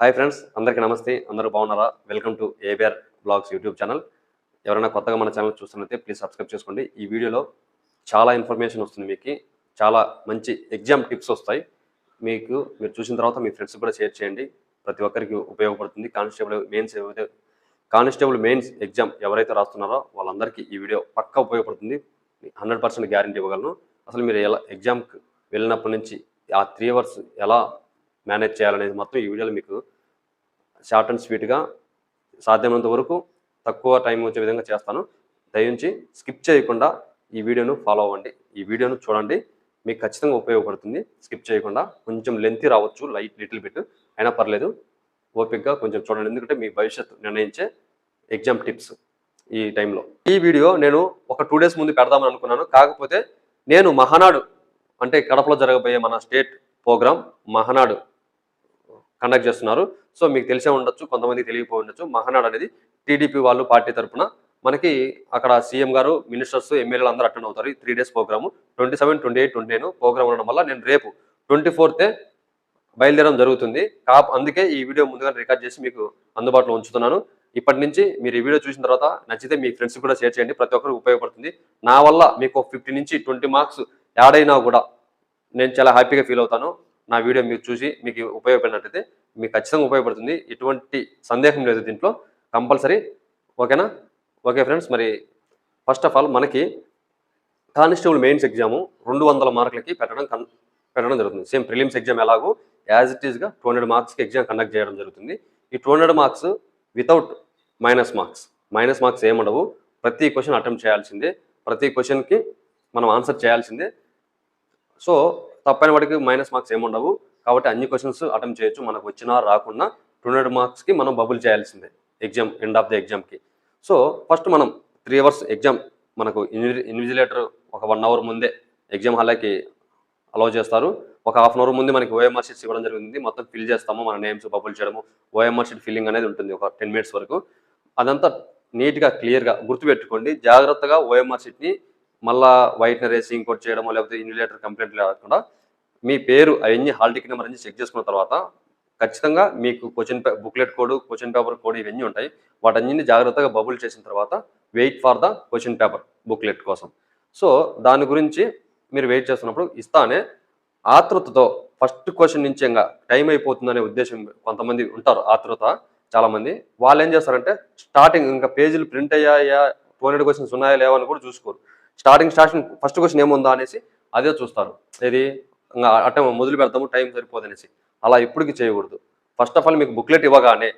Hi friends అందరికీ నమస్తే. అందరూ బాగున్నారా? Welcome to ABR vlogs YouTube channel. ఎవరైనా కొత్తగా మన ఛానల్ చూస్తున్నట్టే ప్లీజ్ సబ్స్క్రైబ్ చేసుకోండి. ఈ వీడియోలో చాలా ఇన్ఫర్మేషన్ వస్తుంది మీకు. చాలా మంచి ఎగ్జామ్ టిప్స్ వస్తాయి. మీకు మీరు చూసిన తర్వాత మీ ఫ్రెండ్స్ కూడా షేర్ చేయండి. ప్రతి ఒక్కరికి ఉపయోగపడుతుంది. కానిస్టేబుల్ మెయిన్స్ ఏవైతే కానిస్టేబుల్ మెయిన్స్ ఎగ్జామ్ ఎవరైతే రాస్తున్నారో వాళ్ళందరికీ ఈ వీడియో పక్కా ఉపయోగపడుతుంది. హండ్రెడ్ పర్సెంట్ గ్యారంటీ ఇవ్వగలను. అసలు మీరు ఎలా ఎగ్జామ్కి వెళ్ళినప్పటి నుంచి ఆ త్రీ అవర్స్ ఎలా మేనేజ్ చేయాలనేది మొత్తం ఈ వీడియోలో మీకు షార్ట్ అండ్ స్వీట్గా సాధ్యమైనంత వరకు తక్కువ టైం వచ్చే విధంగా చేస్తాను. దయించి స్కిప్ చేయకుండా ఈ వీడియోను ఫాలో అవ్వండి. ఈ వీడియోను చూడండి. మీకు ఖచ్చితంగా ఉపయోగపడుతుంది. స్కిప్ చేయకుండా కొంచెం లెంత్ రావచ్చు. లైట్ లిటిల్ బిట్ అయినా పర్లేదు. ఓపిక్గా కొంచెం చూడండి. ఎందుకంటే మీ భవిష్యత్తు నిర్ణయించే ఎగ్జామ్ టిప్స్ ఈ టైంలో ఈ వీడియో నేను ఒక టూ డేస్ ముందు పెడదామని అనుకున్నాను. కాకపోతే నేను మహానాడు అంటే కడపలో జరగబోయే మన స్టేట్ ప్రోగ్రామ్ మహానాడు కండక్ట్ చేస్తున్నారు. సో మీకు తెలిసే ఉండొచ్చు కొంతమంది తెలియకపోయి ఉండొచ్చు. మహానాడు అనేది టీడీపీ వాళ్ళు పార్టీ తరపున మనకి అక్కడ సీఎం గారు మినిస్టర్స్ ఎమ్మెల్యేలు అందరూ అటెండ్ అవుతారు. ఈ three days program. Twenty seven twenty eight twenty nine program ఉండడం వల్ల నేను రేపు ట్వంటీ ఫోర్తే బయలుదేరడం జరుగుతుంది. కా అందుకే ఈ వీడియో ముందుగా రికార్డ్ చేసి మీకు అందుబాటులో ఉంచుతున్నాను. ఇప్పటి నుంచి మీరు ఈ వీడియో చూసిన తర్వాత నచ్చితే మీ ఫ్రెండ్స్ కూడా షేర్ చేయండి. ప్రతి ఒక్కరికి ఉపయోగపడుతుంది. నా వల్ల మీకు ఫిఫ్టీ నుంచి ట్వంటీ మార్క్స్ యాడ్ అయినా కూడా నేను చాలా హ్యాపీగా ఫీల్ అవుతాను. నా వీడియో మీరు చూసి మీకు ఉపయోగపడినట్టయితే మీకు ఖచ్చితంగా ఉపయోగపడుతుంది. ఎటువంటి సందేహం లేదు దీంట్లో. కంపల్సరీ ఓకేనా? ఓకే ఫ్రెండ్స్ మరి ఫస్ట్ ఆఫ్ ఆల్ మనకి కానిస్టేబుల్ మెయిన్స్ ఎగ్జాము రెండు వందల మార్కులకి పెట్టడం కన్ పెట్టడం జరుగుతుంది. సేమ్ ప్రిలిమ్స్ ఎగ్జామ్ ఎలాగో యాజ్ ఇట్ ఈస్గా టూ హండ్రెడ్ మార్క్స్కి ఎగ్జామ్ కండక్ట్ చేయడం జరుగుతుంది. ఈ two hundred marks without minus marks. Minus marks ఏముండవు. ప్రతి క్వశ్చన్ అటెంప్ట్ చేయాల్సిందే. ప్రతి క్వశ్చన్కి మనం ఆన్సర్ చేయాల్సిందే. సో తప్పైన వాటికి మైనస్ మార్క్స్ ఏముండవు కాబట్టి అన్ని క్వశ్చన్స్ అటెంప్ట్ చేయొచ్చు. మనకు వచ్చినా రాకున్నా టూ హండ్రెడ్ మార్క్స్కి మనం బబుల్ చేయాల్సిందే. ఎగ్జామ్ ఎండ్ ఆఫ్ ద ఎగ్జామ్కి సో ఫస్ట్ మనం త్రీ అవర్స్ ఎగ్జామ్ మనకు ఇన్విజిలేటర్ ఒక వన్ అవర్ ముందే ఎగ్జామ్ హాల్కి అలౌ చేస్తారు. ఒక హాఫ్ అన్ అవర్ ముందు మనకి ఓఎంఆర్ షీట్స్ ఇవ్వడం జరుగుతుంది. మొత్తం ఫిల్ చేస్తాము. మన నేమ్స్ బబుల్ చేయడము ఓఎంఆర్ షీట్ ఫిల్లింగ్ అనేది ఉంటుంది ఒక టెన్ మినిట్స్ వరకు. అదంతా నీట్గా క్లియర్గా గుర్తుపెట్టుకోండి. జాగ్రత్తగా ఓఎంఆర్ షీట్ని మళ్ళా వైట్నర్ వేసి ఇంకోటి చేయడమో లేకపోతే ఇన్యులేటర్ కంప్లైంట్ లేకుండా మీ పేరు అవన్నీ హాల్ టికెట్ నెంబర్ అన్ని చెక్ చేసుకున్న తర్వాత ఖచ్చితంగా మీకు question booklet code question paper code ఇవన్నీ ఉంటాయి. వాటన్నింటిని జాగ్రత్తగా బబుల్ చేసిన తర్వాత wait for the question paper booklet కోసం. సో దాని గురించి మీరు వెయిట్ చేస్తున్నప్పుడు ఇస్తానే ఆతృతతో ఫస్ట్ క్వశ్చన్ నుంచి ఇంకా టైం అయిపోతుందనే ఉద్దేశం కొంతమంది ఉంటారు. ఆతృత చాలామంది. వాళ్ళు ఏం చేస్తారంటే స్టార్టింగ్ ఇంకా పేజీలు ప్రింట్ అయ్యాయా టూ హండ్రెడ్ క్వశ్చన్స్ ఉన్నాయా లేవా అని కూడా చూసుకోరు. స్టార్టింగ్ స్టార్టింగ్ ఫస్ట్ క్వశ్చన్ ఏముందా అనేసి అదే చూస్తారు. ఇది అట్ట మొదలు పెడతాము టైం సరిపోదనేసి అలా ఎప్పటికీ చేయకూడదు. ఫస్ట్ ఆఫ్ ఆల్ మీకు బుక్లెట్ ఇవ్వగానే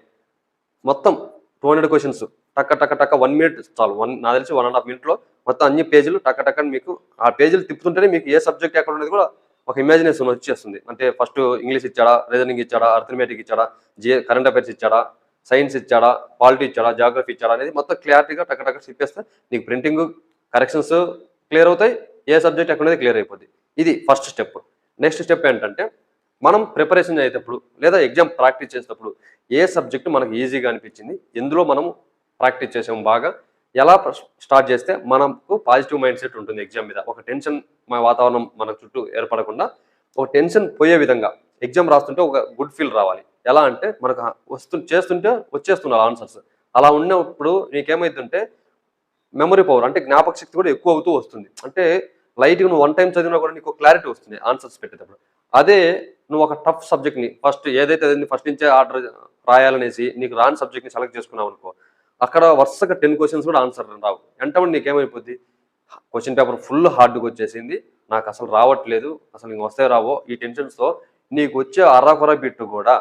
మొత్తం టూ హండ్రెడ్ క్వశ్చన్స్ టక్క టక్క టక్క వన్ మినిట్ చాలు. వన్ నా తెలిసి వన్ అండ్ హాఫ్ మినిట్లో మొత్తం అన్ని పేజీలు టక్క టక్క మీకు ఆ పేజీలు తిప్పుతుంటేనే మీకు ఏ సబ్జెక్ట్ ఎక్కడ ఉన్నది కూడా ఒక ఇమాజినేషన్ వచ్చేస్తుంది. అంటే ఫస్ట్ ఇంగ్లీష్ ఇచ్చాడా రీజనింగ్ ఇచ్చాడా అర్థమెటిక్ ఇచ్చాడా జిఏ కరెంట్ అఫైర్స్ ఇచ్చాడా సైన్స్ ఇచ్చాడా పాలిటీ ఇచ్చాడా జాగ్రఫీ ఇచ్చాడా అనేది మొత్తం క్లారిటీగా టక్క టక్క చెప్పేస్తే నీకు ప్రింటింగ్ కరెక్షన్స్ క్లియర్ అవుతాయి ఏ సబ్జెక్ట్ ఎక్కడ క్లియర్ అయిపోద్ది. ఇది ఫస్ట్ స్టెప్ నెక్స్ట్ స్టెప్ ఏంటంటే మనం ప్రిపరేషన్ అయ్యేటప్పుడు లేదా ఎగ్జామ్ ప్రాక్టీస్ చేసేటప్పుడు ఏ సబ్జెక్ట్ మనకు ఈజీగా అనిపించింది ఎందులో మనము ప్రాక్టీస్ చేసాము బాగా ఎలా స్టార్ట్ చేస్తే మనకు పాజిటివ్ మైండ్ సెట్ ఉంటుంది ఎగ్జామ్ మీద. ఒక టెన్షన్ మా వాతావరణం మన చుట్టూ ఏర్పడకుండా ఒక టెన్షన్ పోయే విధంగా ఎగ్జామ్ రాస్తుంటే ఒక గుడ్ ఫీల్ రావాలి. ఎలా అంటే మనకు వస్తు చేస్తుంటే వచ్చేస్తున్నారు ఆన్సర్స్ అలా ఉన్నప్పుడు నీకేమైతుంటే మెమరీ పవర్ అంటే జ్ఞాపక శక్తి కూడా ఎక్కువ అవుతూ వస్తుంది. అంటే లైట్గా నువ్వు వన్ టైం చదివినా కూడా నీకు క్లారిటీ వస్తుంది ఆన్సర్స్ పెట్టేటప్పుడు. అదే నువ్వు ఒక టఫ్ సబ్జెక్ట్ని ఫస్ట్ ఏదైతే అది ఫస్ట్ నుంచే ఆర్డర్ రాయాలనేసి నీకు రాని సబ్జెక్ట్ని సెలెక్ట్ చేసుకున్నావు అనుకో అక్కడ వరుసగా టెన్ క్వశ్చన్స్ కూడా ఆన్సర్ రావు. వెంటనే నీకేమైపోద్ది క్వశ్చన్ పేపర్ ఫుల్ హార్డ్గా వచ్చేసింది నాకు అసలు రావట్లేదు అసలు ఇంక వస్తే రావో ఈ టెన్షన్స్తో నీకు వచ్చే అర్రకొర బిట్టు కూడా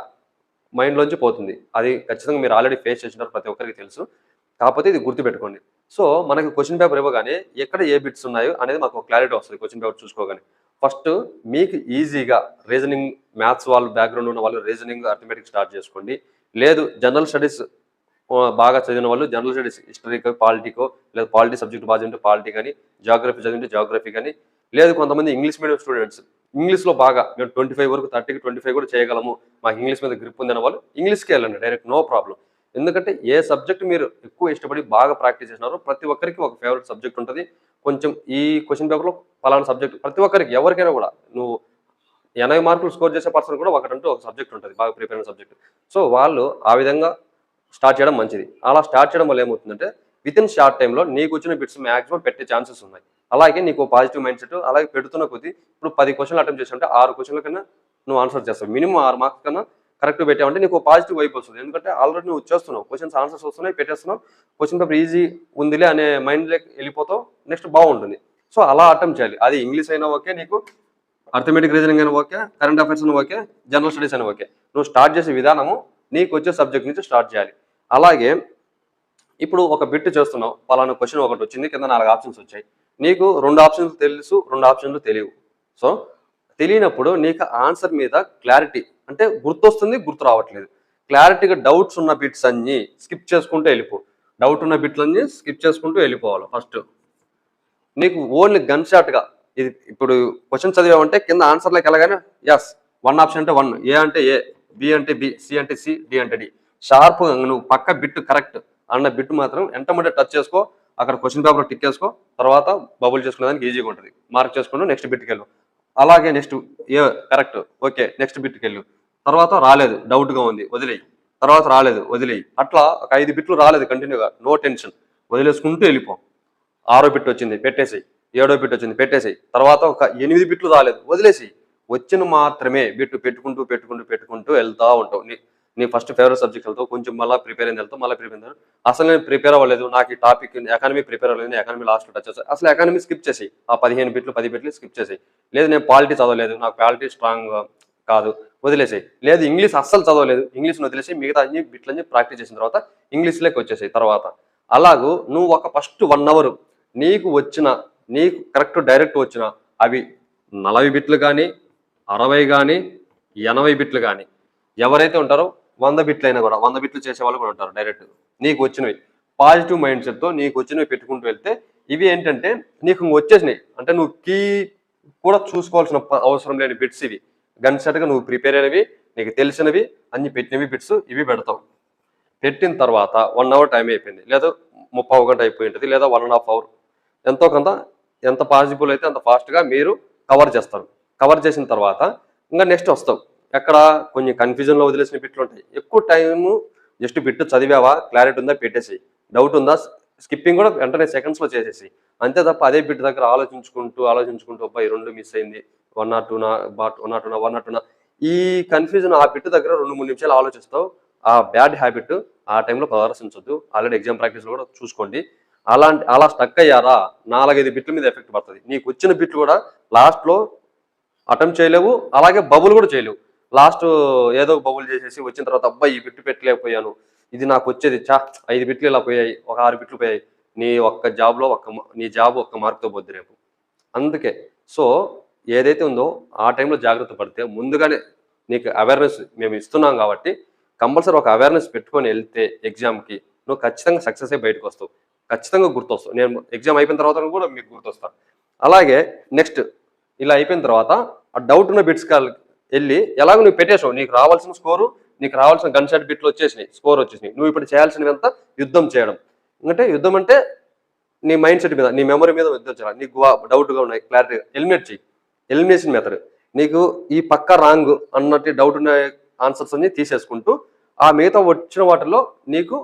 మైండ్లోంచి పోతుంది. అది ఖచ్చితంగా మీరు ఆల్రెడీ ఫేస్ చేసినారు ప్రతి ఒక్కరికి తెలుసు. కాకపోతే ఇది గుర్తుపెట్టుకోండి. సో మనకి క్వశ్చన్ పేపర్ ఇవ్వగానే ఎక్కడ ఏ బిట్స్ ఉన్నాయో అనేది మాకు క్లారిటీ వస్తుంది క్వశ్చన్ పేపర్ చూసుకోగానే. ఫస్ట్ మీకు ఈజీగా రీజనింగ్ మ్యాథ్స్ వాళ్ళు బ్యాక్గ్రౌండ్ ఉన్న వాళ్ళు రీజనింగ్ అర్థమెటిక్ స్టార్ట్ చేసుకోండి. లేదు జనరల్ స్టడీస్ బాగా చదివిన వాళ్ళు జనరల్ స్టడీస్ హిస్టరీకో పాలిటికో లేదా పాలిటీ సబ్జెక్ట్ బాగా చదివితే పాలిటీ కానీ జాగ్రఫీ చదివితే జాగ్రఫీ కానీ లేదు కొంతమంది ఇంగ్లీష్ మీడియం స్టూడెంట్స్ ఇంగ్లీష్లో బాగా మేము ట్వంటీ ఫైవ్ వరకు థర్టీకి ట్వంటీ ఫైవ్ కూడా చేయగలము మాకు ఇంగ్లీష్ మీద గ్రిప్ ఉందనే వాళ్ళు ఇంగ్లీష్కి వెళ్ళండి డైరెక్ట్ నో ప్రాబ్లం ఎందుకంటే ఏ సబ్జెక్ట్ మీరు ఎక్కువ ఇష్టపడి బాగా ప్రాక్టీస్ చేసినారో ప్రతి ఒక్కరికి ఒక ఫేవరెట్ సబ్జెక్ట్ ఉంటుంది. కొంచెం ఈ క్వశ్చన్ పేపర్లో పలానా సబ్జెక్ట్ ప్రతి ఒక్కరికి ఎవరికైనా కూడా. నువ్వు ఎనభై మార్కులు స్కోర్ చేసే పర్సన్ కూడా ఒకటంటూ ఒక సబ్జెక్ట్ ఉంటుంది బాగా ప్రిపేర్ అయిన సబ్జెక్ట్. సో వాళ్ళు ఆ విధంగా స్టార్ట్ చేయడం మంచిది. అలా స్టార్ట్ చేయడం వల్ల ఏమవుతుందంటే విత్ ఇన్ షార్ట్ టైంలో నీకు వచ్చిన బిట్స్ మాక్సిమం పెట్టే ఛాన్సెస్ ఉన్నాయి. అలాగే నీకు పాజిటివ్ మైండ్ సెట్ అలాగే పెడుతున్న కొద్దీ ఇప్పుడు పది క్వశ్చన్లు అటెంప్ట్ చేస్తుంటే ఆరు క్వశ్చన్ల కన్నా నువ్వు ఆన్సర్ చేస్తావు. మినిమం ఆరు మార్క్స్ కన్నా కరెక్ట్ పెట్టావంటే నీకు పాజిటివ్ వైపు వస్తుంది. ఎందుకంటే ఆల్రెడీ నువ్వు చేస్తున్నావు క్వశ్చన్స్ ఆన్సర్స్ వస్తున్నాయి పెట్టేస్తున్నావు. క్వశ్చన్ పేపర్ ఈజీ ఉందిలే అనే మైండ్లోకి వెళ్ళిపోతావు. నెక్స్ట్ బాగుంటుంది. సో అలా అటెంప్ట్ చేయాలి. అది ఇంగ్లీష్ అయినా ఓకే నీకు అర్థమెటిక్ రీజనింగ్ అయినా ఓకే కరెంట్ అఫైర్స్ అయినా ఓకే జనరల్ స్టడీస్ అయినా ఓకే. నువ్వు స్టార్ట్ చేసే విధానము నీకు వచ్చే సబ్జెక్ట్ నుంచి స్టార్ట్ చేయాలి. అలాగే ఇప్పుడు ఒక బిట్ చేస్తున్నావు. పలానా క్వశ్చన్ ఒకటి వచ్చింది కింద నాలుగు ఆప్షన్స్ వచ్చాయి. నీకు రెండు ఆప్షన్స్ తెలుసు రెండు ఆప్షన్లు తెలియవు. సో తెలియనప్పుడు నీకు ఆన్సర్ మీద క్లారిటీ అంటే గుర్తొస్తుంది గుర్తు రావట్లేదు. క్లారిటీగా డౌట్స్ ఉన్న బిట్స్ అన్నీ స్కిప్ చేసుకుంటూ వెళ్ళిపో. డౌట్ ఉన్న బిట్లన్నీ స్కిప్ చేసుకుంటూ వెళ్ళిపోవాలి ఫస్ట్. నీకు ఓన్లీ గన్ షాట్గా ఇది ఇప్పుడు క్వశ్చన్ చదివామంటే కింద ఆన్సర్లోకి వెళ్ళగానే ఎస్ వన్ ఆప్షన్ అంటే వన్ ఏ అంటే ఏ బి అంటే బి సి అంటే సి డి అంటే డి షార్ప్ నువ్వు పక్క బిట్ కరెక్ట్ అన్న బిట్ మాత్రం ఎంటమంటే టచ్ చేసుకో అక్కడ క్వశ్చన్ పేపర్ టిక్ చేసుకో తర్వాత బబుల్ చేసుకునేదానికి ఈజీగా ఉంటుంది. మార్క్ చేసుకుంటూ నెక్స్ట్ బిట్కి వెళ్ళు అలాగే next A correct okay next బిట్కి వెళ్ళు తర్వాత రాలేదు డౌట్గా ఉంది వదిలేయి. తర్వాత రాలేదు వదిలేయి. అట్లా ఒక ఐదు బిట్లు రాలేదు కంటిన్యూగా నో టెన్షన్ వదిలేసుకుంటూ వెళ్ళిపో. ఆరో బిట్ వచ్చింది పెట్టేసేయి. ఏడో బిట్ వచ్చింది పెట్టేసేయి. తర్వాత ఒక ఎనిమిది బిట్లు రాలేదు వదిలేసి వచ్చిన మాత్రమే బిట్టు పెట్టుకుంటూ పెట్టుకుంటూ పెట్టుకుంటూ వెళ్తూ ఉంటావు. నీ ఫస్ట్ ఫేవరెట్ సబ్జెక్ట్ వెళ్తావు కొంచెం మళ్ళీ ప్రిపేర్ అయింది వెళ్తావు మళ్ళీ ప్రిపేర్ అయింది అసలు నేను ప్రిపేర్ అవ్వలేదు నాకు ఈ టాపిక్ ఎకానమీ ప్రిపేర్ అవ్వలేదు ఎకానమీ లాస్ట్ టచ్ చేస్తాను అసలు ఎకానమీ స్కిప్ చేసి ఆ పదిహేను బిట్లు పది బిట్లు స్కిప్ చేసి లేదు నేను పాలిటీ చదవలేదు నాకు పాలిటీ స్ట్రాంగ్ కాదు వదిలేసాయి. లేదు ఇంగ్లీష్ అస్సలు చదవలేదు ఇంగ్లీష్ వదిలేసి మిగతా అన్ని బిట్లన్నీ ప్రాక్టీస్ చేసిన తర్వాత ఇంగ్లీష్లోకి వచ్చేసాయి తర్వాత. అలాగూ నువ్వు ఒక ఫస్ట్ వన్ అవర్ నీకు వచ్చిన నీకు కరెక్ట్ డైరెక్ట్ వచ్చిన అవి నలభై బిట్లు కానీ అరవై కానీ ఎనభై బిట్లు కానీ ఎవరైతే ఉంటారో వంద బిట్లు అయినా కూడా వంద బిట్లు చేసే వాళ్ళు కూడా ఉంటారు డైరెక్ట్ నీకు వచ్చినవి. పాజిటివ్ మైండ్ సెట్తో నీకు వచ్చినవి పెట్టుకుంటూ వెళ్తే ఇవి ఏంటంటే నీకు వచ్చేసినాయి. అంటే నువ్వు కీ కూడా చూసుకోవాల్సిన అవసరం లేని బిట్స్ ఇవి. గన్ సెట్గా నువ్వు ప్రిపేర్ అయినవి నీకు తెలిసినవి అన్ని పెట్టినవి బిట్స్ ఇవి పెడతావు. పెట్టిన తర్వాత వన్ అవర్ టైం అయిపోయింది. లేదా ముప్పై గంట అయిపోయి ఉంటుంది లేదా వన్ అండ్ హాఫ్ అవర్ ఎంతో కొంత ఎంత పాసిబుల్ అయితే అంత ఫాస్ట్గా మీరు కవర్ చేస్తారు. కవర్ చేసిన తర్వాత ఇంకా నెక్స్ట్ వస్తావు. ఎక్కడ కొన్ని కన్ఫ్యూజన్లో వదిలేసిన బిట్లు ఉంటాయి. ఎక్కువ టైము జస్ట్ బిట్టు చదివావా? క్లారిటీ ఉందా? పెట్టేసి డౌట్ ఉందా? స్కిప్పింగ్ కూడా వెంటనే సెకండ్స్లో చేసేసి అంతే తప్ప అదే బిట్ దగ్గర ఆలోచించుకుంటూ ఆలోచించుకుంటూ అబ్బాయి రెండు మిస్ అయింది. వన్ నాట్ టూనా బాట్ వన్ నాట్ టూనా వన్ నాట్ టూనా ఈ కన్ఫ్యూజన్ ఆ బిట్ దగ్గర రెండు మూడు నిమిషాలు ఆలోచిస్తావు. ఆ బ్యాడ్ హ్యాబిట్ ఆ టైంలో ప్రదర్శించొద్దు. ఆల్రెడీ ఎగ్జామ్ ప్రాక్టీస్ కూడా చూసుకోండి. అలాంటి అలా స్టక్ అయ్యారా? నాలుగైదు బిట్ల మీద ఎఫెక్ట్ పడుతుంది. నీకు వచ్చిన బిట్లు కూడా లాస్ట్లో అటెంప్ట్ చేయలేవు. అలాగే బబుల్ కూడా చేయలేవు. లాస్ట్ ఏదో బబుల్ చేసేసి వచ్చిన తర్వాత అబ్బాయి ఈ బిట్టు పెట్టలేకపోయాను. ఇది నాకు వచ్చేది. చా ఐదు బిట్లు ఇలా పోయాయి. ఒక ఆరు బిట్లు పోయాయి. నీ ఒక్క జాబ్లో ఒక్క నీ జాబ్ ఒక్క మార్కుతో పోద్ది రేపు. అందుకే సో ఏదైతే ఉందో ఆ టైంలో జాగ్రత్త పడితే ముందుగానే నీకు అవేర్నెస్ మేము ఇస్తున్నాం కాబట్టి కంపల్సరీ ఒక అవేర్నెస్ పెట్టుకొని వెళ్తే ఎగ్జామ్కి నువ్వు ఖచ్చితంగా సక్సెస్ అయ్యి బయటకు వస్తావు. ఖచ్చితంగా గుర్తొస్తావు. నేను ఎగ్జామ్ అయిపోయిన తర్వాత కూడా మీకు గుర్తొస్తాను అలాగే నెక్స్ట్ ఇలా అయిపోయిన తర్వాత ఆ డౌట్ ఉన్న బిట్స్ కాల్ వెళ్ళి ఎలాగో నువ్వు పెట్టేసావు నీకు రావాల్సిన స్కోరు నీకు రావాల్సిన గన్ షాట్ బిట్లు వచ్చేసినాయి. స్కోర్ వచ్చేసినాయి. నువ్వు ఇప్పుడు చేయాల్సినదంతా యుద్ధం చేయడం. ఎందుకంటే యుద్ధం అంటే నీ మైండ్ సెట్ మీద నీ మెమరీ మీద యుద్ధం చేయాలి. నీకు డౌట్గా ఉన్నాయి క్లారిటీ ఎలిమినేట్ చేయి ఎలిమినేషన్ మెథడ్ నీకు ఈ పక్క రాంగ్ అన్నట్టు డౌట్ ఉన్న ఆన్సర్స్ అన్ని తీసేసుకుంటూ ఆ మిగతా వచ్చిన వాటిలో నీకు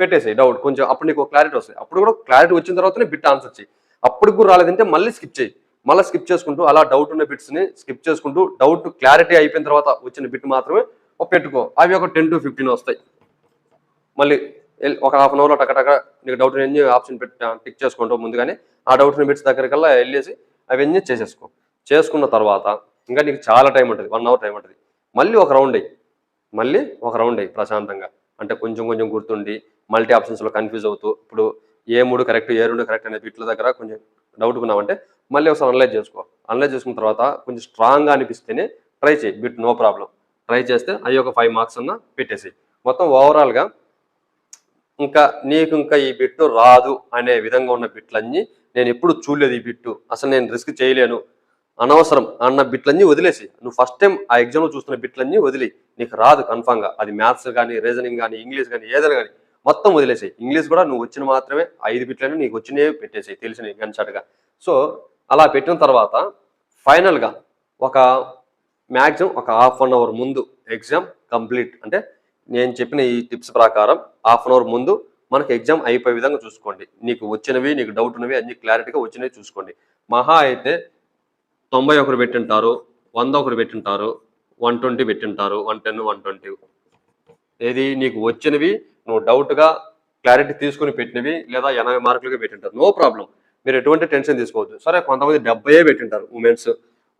పెట్టేసాయి డౌట్ కొంచెం అప్పుడు నీకు క్లారిటీ వస్తుంది అప్పుడు కూడా క్లారిటీ వచ్చిన తర్వాతనే బిట్ ఆన్సర్ చేయి అప్పుడు కూడా రాలేదంటే మళ్ళీ స్కిప్ చేయి మళ్ళీ స్కిప్ చేసుకుంటూ అలా డౌట్ ఉన్న బిట్స్ని స్కిప్ చేసుకుంటూ డౌట్ క్లారిటీ అయిపోయిన తర్వాత వచ్చిన బిట్ మాత్రమే ఒక పెట్టుకో అవి ఒక టెన్ టు ఫిఫ్టీన్ వస్తాయి. మళ్ళీ ఒక హాఫ్ అన్ అవర్లో టకటక నీకు డౌట్ ఎన్ని ఆప్షన్ పెట్టి టిక్ చేసుకుంటావు ముందుగానే ఆ డౌట్ బిట్స్ దగ్గరికల్లా వెళ్ళేసి అవన్నీ చేసేసుకో. చేసుకున్న తర్వాత ఇంకా నీకు చాలా టైం ఉంటుంది వన్ అవర్ టైం ఉంటుంది. మళ్ళీ ఒక రౌండ్ అయ్యి మళ్ళీ ఒక రౌండ్ అయ్యి ప్రశాంతంగా. అంటే కొంచెం కొంచెం గుర్తుండి మల్టీ ఆప్షన్స్లో కన్ఫ్యూజ్ అవుతూ ఇప్పుడు ఏ మూడు కరెక్ట్ ఏ రెండు కరెక్ట్ అనే బిట్ల దగ్గర కొంచెం డౌట్ ఉన్నామంటే మళ్ళీ ఒకసారి అనలైజ్ చేసుకో. అనలైజ్ చేసుకున్న తర్వాత కొంచెం స్ట్రాంగ్గా అనిపిస్తేనే ట్రై చేయి. బిట్ నో ప్రాబ్లం ట్రై చేస్తే అవి ఒక ఫైవ్ మార్క్స్ అన్న పెట్టేసి మొత్తం ఓవరాల్గా ఇంకా నీకు ఇంకా ఈ బిట్టు రాదు అనే విధంగా ఉన్న బిట్లన్నీ నేను ఎప్పుడు చూడలేదు ఈ బిట్టు అసలు నేను రిస్క్ చేయలేను. అనవసరం అన్న బిట్లన్నీ వదిలేసి నువ్వు ఫస్ట్ టైం ఆ ఎగ్జామ్లో చూస్తున్న బిట్లన్నీ వదిలి నీకు రాదు కన్ఫామ్గా అది మ్యాథ్స్ కానీ రీజనింగ్ కానీ ఇంగ్లీష్ కానీ ఏదైనా కానీ మొత్తం వదిలేసాయి. ఇంగ్లీష్ కూడా నువ్వు వచ్చిన మాత్రమే ఐదు బిట్లని నీకు వచ్చినవి పెట్టేసాయి. తెలిసినవి గన్షాట్గా సో అలా పెట్టిన తర్వాత ఫైనల్గా ఒక మ్యాక్సిమం ఒక హాఫ్ అన్ అవర్ ముందు ఎగ్జామ్ కంప్లీట్. అంటే నేను చెప్పిన ఈ టిప్స్ ప్రకారం హాఫ్ అన్ అవర్ ముందు మనకు ఎగ్జామ్ అయిపోయే విధంగా చూసుకోండి. నీకు వచ్చినవి నీకు డౌట్ ఉన్నవి అన్ని క్లారిటీగా వచ్చినవి చూసుకోండి. మహా అయితే తొంభై ఒకరు పెట్టింటారు వంద ఒకరు పెట్టింటారు వన్ ట్వంటీ పెట్టింటారు వన్ టెన్ వన్ ట్వంటీ. ఏది నీకు వచ్చినవి నువ్వు డౌట్గా క్లారిటీ తీసుకుని పెట్టినవి లేదా ఎనభై మార్కులుగా పెట్టింటారు. No problem. మీరు ఎటువంటి టెన్షన్ తీసుకోవద్దు. సరే కొంతమంది డెబ్బై పెట్టింటారు ఉమెన్స్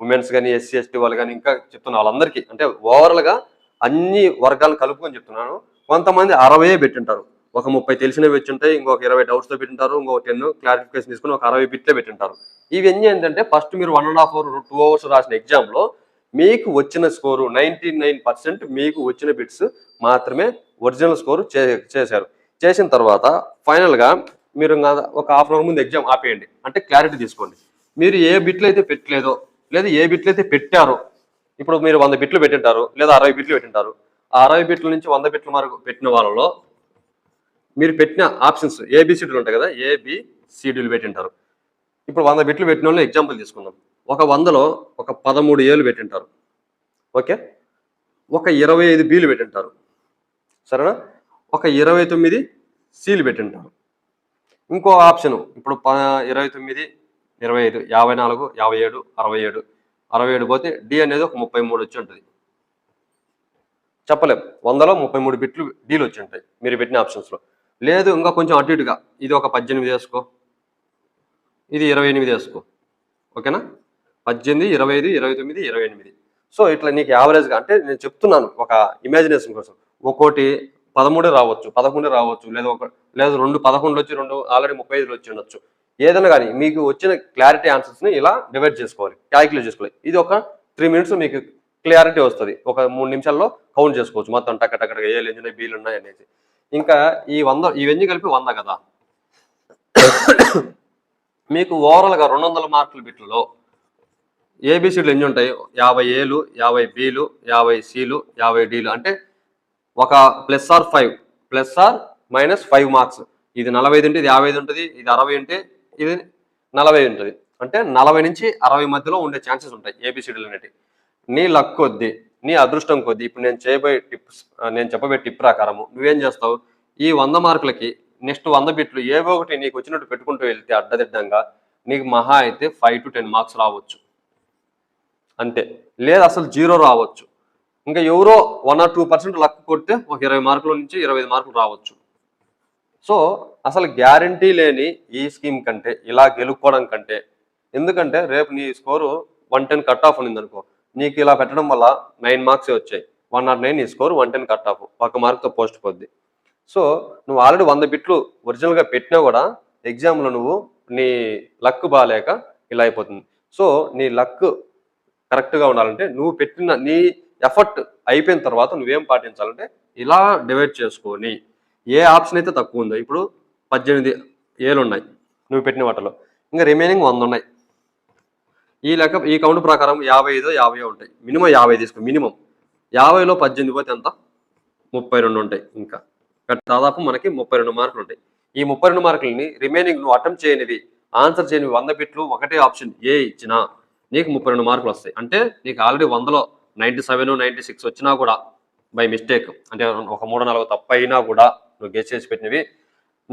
ఉమెన్స్ కానీ ఎస్సీ ఎస్టీ వాళ్ళు కానీ ఇంకా చెప్తున్నా వాళ్ళందరికీ. అంటే ఓవరాల్గా అన్ని వర్గాలు కలుపుకొని చెప్తున్నాను. కొంతమంది అరవై పెట్టింటారు. ఒక ముప్పై తెలిసినవి వచ్చింటాయి ఇంకొక ఇరవై డౌట్స్తో పెట్టింటారు ఇంకొక టెన్ క్లారిఫికేషన్ తీసుకుని ఒక అరవై బిట్లే పెట్టింటారు. ఇవన్నీ ఏంటంటే ఫస్ట్ మీరు one and half hour two hours రాసిన ఎగ్జామ్లో మీకు వచ్చిన స్కోరు నైంటీ నైన్ పర్సెంట్ మీకు వచ్చిన బిట్స్ మాత్రమే ఒరిజినల్ స్కోరు చే చేశారు. చేసిన తర్వాత ఫైనల్గా మీరు ఒక హాఫ్ అన్ అవర్ ముందు ఎగ్జామ్ ఆపేయండి. అంటే క్లారిటీ తీసుకోండి. మీరు ఏ బిట్లు అయితే పెట్టలేదో లేదా ఏ బిట్లు అయితే పెట్టారో ఇప్పుడు మీరు వంద బిట్లు పెట్టింటారు లేదా అరవై బిట్లు పెట్టింటారు ఆ అరవై బిట్ల నుంచి వంద బిట్ల వరకు పెట్టిన వాళ్ళలో మీరు పెట్టిన ఆప్షన్స్ ఏబిసిడీలు ఉంటాయి కదా ఏబిసిడీలు పెట్టింటారు. ఇప్పుడు వంద బిట్లు పెట్టిన వాళ్ళు ఎగ్జాంపుల్ తీసుకుందాం. ఒక వందలో ఒక పదమూడు ఏళ్ళు పెట్టింటారు. ఓకే? ఒక ఇరవై ఐదు బీలు పెట్టింటారు. సరేనా? ఒక ఇరవై తొమ్మిది సీలు పెట్టింటారు. ఇంకో ఆప్షన్ ఇప్పుడు ప ఇరవై తొమ్మిది ఇరవై ఐదు యాభై నాలుగు యాభై ఏడు అరవై ఏడు. అరవై ఏడు పోతే డి అనేది ఒక ముప్పై మూడు వచ్చి ఉంటుంది. చెప్పలేం. వందలో ముప్పై మూడు బిట్లు డీలు వచ్చి ఉంటాయి మీరు పెట్టిన ఆప్షన్స్లో లేదు ఇంకా కొంచెం అటు ఇటుగా. ఇది ఒక పద్దెనిమిది వేసుకో. ఇది ఇరవై ఎనిమిది వేసుకో. ఓకేనా? పద్దెనిమిది ఇరవై ఐదు ఇరవై తొమ్మిది ఇరవై ఎనిమిది. సో ఇట్లా నీకు యావరేజ్గా అంటే నేను చెప్తున్నాను ఒక ఇమాజినేషన్ కోసం. ఒక్కోటి పదమూడే రావచ్చు పదకొండే రావచ్చు లేదా ఒక లేదా రెండు పదకొండు వచ్చి రెండు ఆల్రెడీ ముప్పై ఐదులు వచ్చి ఉండొచ్చు. ఏదైనా కానీ మీకు వచ్చిన క్లారిటీ ఆన్సర్స్ని ఇలా డివైడ్ చేసుకోవాలి క్యాలిక్యులేట్ చేసుకోవాలి. ఇది ఒక త్రీ మినిట్స్ మీకు క్లారిటీ వస్తుంది. ఒక మూడు నిమిషాల్లో కౌంట్ చేసుకోవచ్చు. మొత్తం టక్క టక్క ఏ ఎన్ని ఉన్నాయి బీలు ఉన్నాయి అనేది ఇంకా ఈ వంద ఇవన్నీ కలిపి వంద కదా. మీకు ఓవరాల్గా రెండు వందల మార్కుల బిట్లలో ఏబిసిడ్లు ఎన్ని ఉంటాయి? యాభై ఏలు యాభై బీలు యాభై సీలు యాభై డీలు అంటే ఒక plus or five plus or minus five marks ఇది నలభై ఐదు ఉంటే ఇది యాభై ఐదు ఉంటుంది ఇది అరవై ఉంటే ఇది నలభై ఉంటుంది. అంటే నలభై నుంచి అరవై మధ్యలో ఉండే ఛాన్సెస్ ఉంటాయి ఏబిసిడీలు అనేటివి. నీ లక్ కొద్దీ నీ అదృష్టం కొద్దీ ఇప్పుడు నేను చేయబోయే టిప్స్ నేను చెప్పబోయే టిప్ ప్రకారము నువ్వేం చేస్తావు? ఈ వంద మార్కులకి నెక్స్ట్ వంద బిట్లు ఏవో ఒకటి నీకు వచ్చినట్టు పెట్టుకుంటూ వెళ్తే అడ్డదిడ్డంగా నీకు మహా అయితే ఫైవ్ టు టెన్ మార్క్స్ రావచ్చు. అంతే. లేదు అసలు జీరో రావచ్చు. ఇంకా ఎవరో one or two percent luck కొడితే ఒక ఇరవై మార్కుల నుంచి ఇరవై ఐదు మార్కులు రావచ్చు. సో అసలు గ్యారంటీ లేని ఈ స్కీమ్ కంటే ఇలా గెలుపుకోవడం కంటే ఎందుకంటే రేపు నీ score one ten cut off ఉంది అనుకో నీకు ఇలా పెట్టడం వల్ల నైన్ మార్క్స్ వచ్చాయి. వన్ నాట్ నైన్ నీ score one ten cut off ఒక మార్క్తో పోస్ట్ పోద్ది. సో నువ్వు ఆల్రెడీ వంద బిట్లు ఒరిజినల్గా పెట్టినా కూడా ఎగ్జామ్లో నువ్వు నీ లక్ బాగాలేక ఇలా అయిపోతుంది. సో నీ లక్ కరెక్ట్గా ఉండాలంటే నువ్వు పెట్టిన నీ ఎఫర్ట్ అయిపోయిన తర్వాత నువ్వేం పాటించాలంటే ఇలా డివైడ్ చేసుకొని ఏ ఆప్షన్ అయితే తక్కువ ఉందో ఇప్పుడు పద్దెనిమిది ఏళ్ళు ఉన్నాయి నువ్వు పెట్టిన వాటిలో ఇంకా రిమైనింగ్ వంద ఉన్నాయి. ఈ లెక్క ఈ కౌంట్ ప్రకారం యాభై ఐదో యాభై ఉంటాయి. మినిమం యాభై తీసుకో మినిమం. యాభైలో పద్దెనిమిది పోతే ఎంత? ముప్పై రెండు ఉంటాయి ఇంకా. దాదాపు మనకి ముప్పై రెండు మార్కులు ఉంటాయి. ఈ ముప్పై రెండు మార్కులని రిమైనింగ్ నువ్వు అటెంప్ట్ చేయనివి ఆన్సర్ చేయనివి వంద బిట్లు ఒకటే ఆప్షన్ ఏ ఇచ్చినా నీకు ముప్పై రెండు మార్కులు వస్తాయి. అంటే నీకు ఆల్రెడీ వందలో నైంటీ సెవెన్ నైంటీ సిక్స్ వచ్చినా కూడా బై మిస్టేక్. అంటే ఒక మూడు నాలుగు తప్పు అయినా కూడా నువ్వు గెస్ట్ చేసి పెట్టినవి.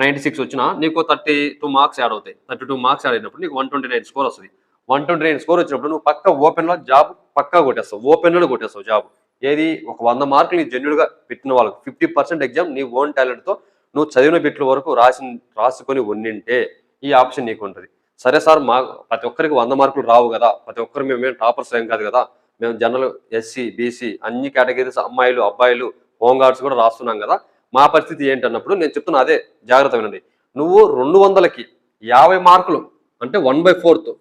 నైంటీ సిక్స్ వచ్చినా నీకు థర్టీ టూ మార్క్స్ యాడ్ అవుతాయి. థర్టీ టూ మార్క్స్ యాడ్ అయినప్పుడు నీకు వన్ ట్వంటీ నైన్ స్కోర్ వస్తుంది. వన్ ట్వంటీ నైన్ స్కోర్ వచ్చినప్పుడు నువ్వు పక్క ఓపెన్లో జాబ్ పక్కా కొట్టేస్తావు. ఓపెన్లో కొట్టేస్తావు జాబ్. ఏది? ఒక వంద మార్కులు నీ జెన్యున్గా పెట్టిన వాళ్ళకి. ఫిఫ్టీ పర్సెంట్ ఎగ్జామ్ నీ ఓన్ టాలెంట్తో నువ్వు చదివిన బిట్ల వరకు రాసి రాసుకొని ఉండింటే ఈ ఆప్షన్ నీకు ఉంటుంది. సరే సార్ మా ప్రతి ఒక్కరికి వంద మార్కులు రావు కదా. ప్రతి ఒక్కరు మేము టాపర్స్ ఏం కాదు కదా. మేము జనరల్ ఎస్సీ బీసీ అన్ని కేటగిరీస్ అమ్మాయిలు అబ్బాయిలు హోంగార్డ్స్ కూడా రాస్తున్నాం కదా. మా పరిస్థితి ఏంటన్నప్పుడు నేను చెప్తున్నా అదే జాగ్రత్త వినండి. నువ్వు రెండు వందలకి యాభై మార్కులు అంటే one by fourth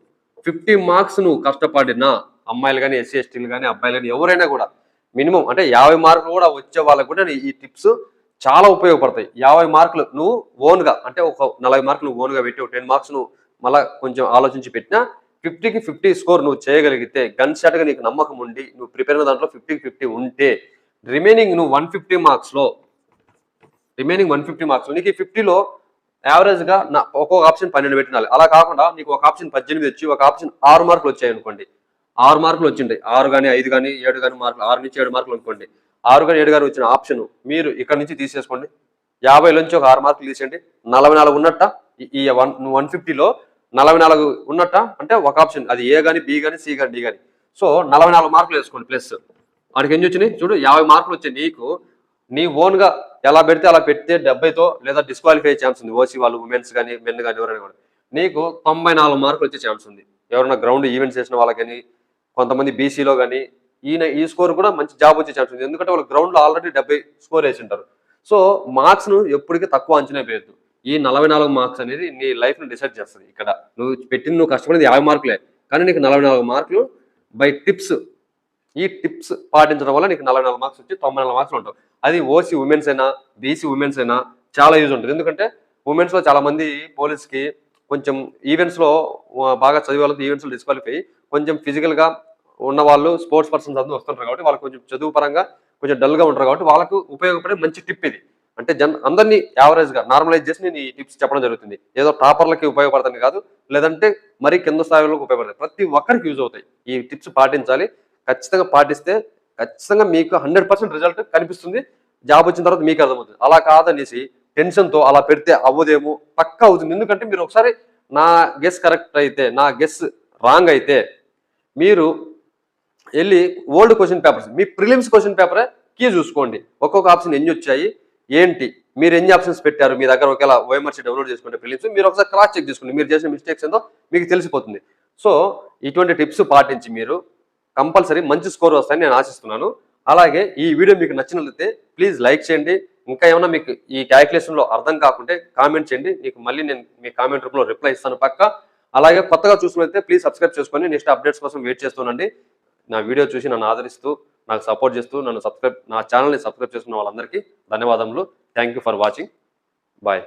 fifty marks నువ్వు కష్టపడినా అమ్మాయిలు కానీ ఎస్సీ ఎస్టీలు కానీ అబ్బాయిలు కానీ ఎవరైనా కూడా మినిమం అంటే యాభై మార్కులు కూడా వచ్చే వాళ్ళకు కూడా ఈ టిప్స్ చాలా ఉపయోగపడతాయి. యాభై మార్కులు నువ్వు ఓన్గా అంటే ఒక నలభై మార్కులు నువ్వు ఓన్గా పెట్టి టెన్ మార్క్స్ నువ్వు మళ్ళీ కొంచెం ఆలోచించి పెట్టినా ఫిఫ్టీకి ఫిఫ్టీ స్కోర్ నువ్వు చేయగలిగితే గన్ షాట్గా నీకు నమ్మకం ఉండి నువ్వు ప్రిపేర్ అయిన దాంట్లో ఫిఫ్టీకి ఫిఫ్టీ ఉంటే రిమైనింగ్ నువ్వు వన్ ఫిఫ్టీ మార్క్స్లో రిమైనింగ్ వన్ ఫిఫ్టీ మార్క్స్లో నీకు ఈ ఫిఫ్టీలో యావరేజ్గా నా ఒక్కొక్క ఆప్షన్ పన్నెండు పెట్టినాలి. అలా కాకుండా నీకు ఒక ఆప్షన్ పద్దెనిమిది వచ్చి ఒక ఆప్షన్ ఆరు మార్కులు వచ్చాయి అనుకోండి. ఆరు మార్కులు వచ్చింటాయి ఆరు కానీ ఐదు కానీ ఏడు కానీ మార్కులు ఆరు నుంచి ఏడు మార్కులు అనుకోండి. ఆరు కానీ ఏడు కానీ వచ్చిన ఆప్షన్ మీరు ఇక్కడ నుంచి తీసేసుకోండి. యాభై నుంచి ఒక ఆరు మార్కులు తీసేయండి. నలభై నాలుగు ఉన్నట్ట ఈ- ఈ వన్ వన్ ఫిఫ్టీలో నలభై నాలుగు ఉన్నట్ట? అంటే ఒక ఆప్షన్ అది ఏ కానీ బి కానీ సి కానీ డి కానీ సో నలభై నాలుగు మార్కులు వేసుకోండి ప్లస్ వాడికి ఎన్ని వచ్చినాయి? చూడు యాభై మార్కులు వచ్చాయి నీకు. నీ ఓన్గా ఎలా పెడితే అలా పెడితే డెబ్బైతో లేదా డిస్క్వాలిఫై ఛాన్స్ ఉంది. ఓసీ వాళ్ళు ఉమెన్స్ కానీ మెన్ కానీ ఎవరైనా కూడా. నీకు తొంభై నాలుగు మార్కులు వచ్చే ఛాన్స్ ఉంది. ఎవరైనా గ్రౌండ్ ఈవెంట్స్ చేసిన వాళ్ళకని కొంతమంది బీసీలో కానీ ఈయన ఈ స్కోర్ కూడా మంచి జాబ్ వచ్చే ఛాన్స్ ఉంది. ఎందుకంటే వాళ్ళు గ్రౌండ్లో ఆల్రెడీ డెబ్బై స్కోర్ వేసి ఉంటారు. సో మార్క్స్ను ఎప్పటికీ తక్కువ అంచనా వేయద్దు. ఈ నలభై నాలుగు మార్క్స్ అనేది నీ లైఫ్ని డిసైడ్ చేస్తుంది. ఇక్కడ నువ్వు పెట్టిన నువ్వు కష్టపడింది యాభై మార్కులే కానీ నీకు నలభై నాలుగు మార్కులు బై టిప్స్ ఈ టిప్స్ పాటించడం వల్ల నీకు నలభై నాలుగు మార్క్స్ వచ్చి తొంభై నాలుగు మార్క్స్ ఉంటావు. అది ఓసీ ఉమెన్స్ అయినా బీసీ ఉమెన్స్ అయినా చాలా యూజ్ ఉంటుంది. ఎందుకంటే ఉమెన్స్లో చాలా మంది పోలీస్కి కొంచెం ఈవెంట్స్లో బాగా చదివే వాళ్ళకి ఈవెంట్స్లో డిస్క్వాలిఫై కొంచెం ఫిజికల్గా ఉన్న వాళ్ళు స్పోర్ట్స్ పర్సన్స్ అందరూ వస్తుంటారు కాబట్టి వాళ్ళకి కొంచెం చదువు పరంగా కొంచెం డల్గా ఉంటారు కాబట్టి వాళ్ళకు ఉపయోగపడే మంచి టిప్ ఇది. అంటే జన్ అందరినీ యావరేజ్గా నార్మలైజ్ చేసి నేను ఈ టిప్స్ చెప్పడం జరుగుతుంది. ఏదో టాపర్లకి ఉపయోగపడతాను కాదు లేదంటే మరి కింద స్థాయిలో ఉపయోగపడతాయి. ప్రతి ఒక్కరికి యూజ్ అవుతాయి. ఈ టిప్స్ పాటించాలి. ఖచ్చితంగా పాటిస్తే ఖచ్చితంగా మీకు హండ్రెడ్ పర్సెంట్ రిజల్ట్ కనిపిస్తుంది. జాబ్ వచ్చిన తర్వాత మీకు అర్థమవుతుంది. అలా కాదనేసి టెన్షన్తో అలా పెడితే అవ్వదేమో పక్క అవుతుంది. ఎందుకంటే మీరు ఒకసారి నా గెస్ కరెక్ట్ అయితే నా గెస్ రాంగ్ అయితే మీరు వెళ్ళి ఓల్డ్ క్వశ్చన్ పేపర్స్ మీ ప్రిలిమ్స్ క్వశ్చన్ పేపరే కీ చూసుకోండి. ఒక్కొక్క ఆప్షన్ ఎన్ని వచ్చాయి ఏంటి? మీరు ఎన్ని ఆప్షన్స్ పెట్టారు? మీ దగ్గర ఒకవేళ ఓఎంఆర్ డౌన్లోడ్ చేసుకుంటే ఫిలిమ్స్ మీరు ఒకసారి క్రాస్ చెక్ చేసుకోండి. మీరు చేసిన మిస్టేక్స్ ఏందో మీకు తెలిసిపోతుంది. సో ఇటువంటి టిప్స్ పాటించి మీరు కంపల్సరీ మంచి స్కోర్ వస్తాయని నేను ఆశిస్తున్నాను. అలాగే ఈ వీడియో మీకు నచ్చినట్లయితే ప్లీజ్ లైక్ చేయండి. ఇంకా ఏమైనా మీకు ఈ క్యాలిక్యులేషన్లో అర్థం కాకుంటే కామెంట్ చేయండి. మీకు మళ్ళీ నేను మీ కామెంట్ రూపంలో రిప్లై ఇస్తాను పక్క. అలాగే కొత్తగా చూసినట్లయితే ప్లీజ్ సబ్స్క్రైబ్ చేసుకొని నెక్స్ట్ అప్డేట్స్ కోసం వెయిట్ చేస్తున్నాండి నా వీడియో చూసి నన్ను ఆదరిస్తూ నాకు సపోర్ట్ చేస్తూ నన్ను సబ్స్క్రైబ్ నా ఛానల్ని సబ్స్క్రైబ్ చేసుకున్న వాళ్ళందరికీ ధన్యవాదములు. Thank you for watching bye